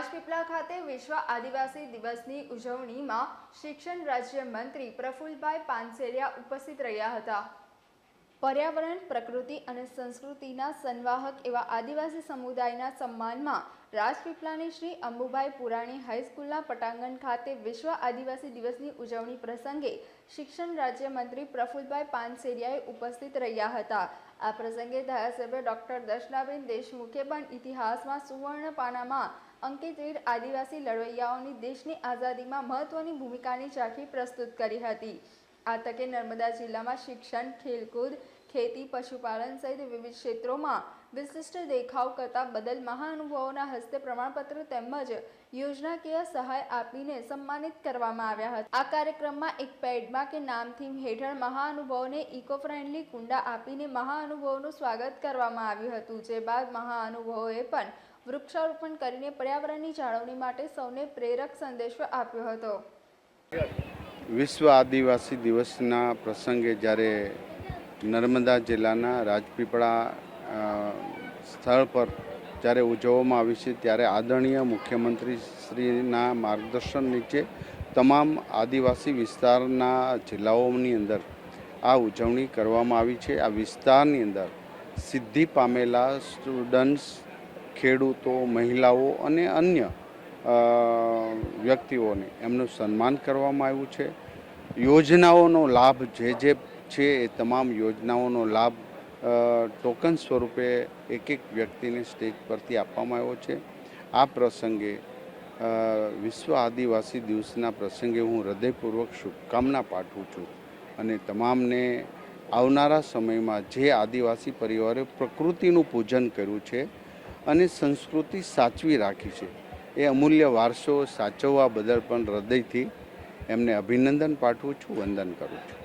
રાજપીપળા ખાતે વિશ્વ આદિવાસી દિવસની ઉજવણીમાં શિક્ષણ રાજ્ય મંત્રી પ્રફુલભાઈ પાનસેરિયા ઉપસ્થિત રહ્યા હતા. પર્યાવરણ, પ્રકૃતિ અને સંસ્કૃતિના સંવાહક એવા આદિવાસી સમુદાયના સન્માનમાં રાજપીપળાની શ્રી અંબુભાઈ પુરાણી હાઈસ્કૂલના પટાંગણ ખાતે વિશ્વ આદિવાસી દિવસની ઉજવણી પ્રસંગે શિક્ષણ રાજ્યમંત્રી પ્રફુલભાઈ પાનસેરિયાએ ઉપસ્થિત રહ્યા હતા. આ પ્રસંગે ધારાસભ્ય ડોક્ટર દર્શનાબેન દેશમુખે પણ ઇતિહાસમાં સુવર્ણ પાનામાં અંકિત આદિવાસી લડવૈયાઓની દેશની આઝાદીમાં મહત્વની ભૂમિકાની ઝાંખી પ્રસ્તુત કરી હતી. આ તકે નર્મદા જિલ્લામાં શિક્ષણ, ખેલકૂદ, ખેતી, પશુપાલન સહિત વિવિધ ક્ષેત્રોમાં વિશિષ્ટ દેખાવ કરતા બદલ મહાનુભાવોના હસ્તે પ્રમાણપત્ર તેમજ યોજનાકીય સહાય આપીને સન્માનિત કરવામાં આવ્યા હતા. આ કાર્યક્રમમાં એક પેડમાં કે નામ થીમ હેઠળ મહાનુભાવોને ઇકો ફ્રેન્ડલી કુંડા આપીને મહાનુભાવોનું સ્વાગત કરવામાં આવ્યું હતું. જે બાદ મહાનુભાવોએ પણ વૃક્ષારોપણ કરીને પર્યાવરણની જાળવણી માટે સૌને પ્રેરક સંદેશો આપ્યો હતો. વિશ્વ આદિવાસી દિવસના પ્રસંગે જ્યારે નર્મદા જિલ્લાના રાજપીપળા સ્થળ પર જ્યારે ઉજવવામાં આવી છે, ત્યારે આદરણીય મુખ્યમંત્રી શ્રીના માર્ગદર્શન નીચે તમામ આદિવાસી વિસ્તારના જિલ્લાઓની અંદર આ ઉજવણી કરવામાં આવી છે. આ વિસ્તારની અંદર સિદ્ધિ પામેલા સ્ટુડન્ટ્સ, ખેડૂતો, મહિલાઓ અને અન્ય વ્યક્તિઓને એમનું સન્માન કરવામાં આવ્યું છે. યોજનાઓનો લાભ જે જે છે એ તમામ યોજનાઓનો લાભ ટોકન સ્વરૂપે એક એક વ્યક્તિને સ્ટેજ પરથી આપવામાં આવ્યો છે. આ પ્રસંગે વિશ્વ આદિવાસી દિવસના પ્રસંગે હું હૃદયપૂર્વક શુભકામના પાઠવું છું અને તમામને આવનારા સમયમાં જે આદિવાસી પરિવારે પ્રકૃતિનું પૂજન કર્યું છે અને સંસ્કૃતિ સાચવી રાખી છે એ અમૂલ્ય વારસો સાચવવા બદલ પણ હૃદયથી એમને અભિનંદન પાઠવું છું વંદન કરું છું.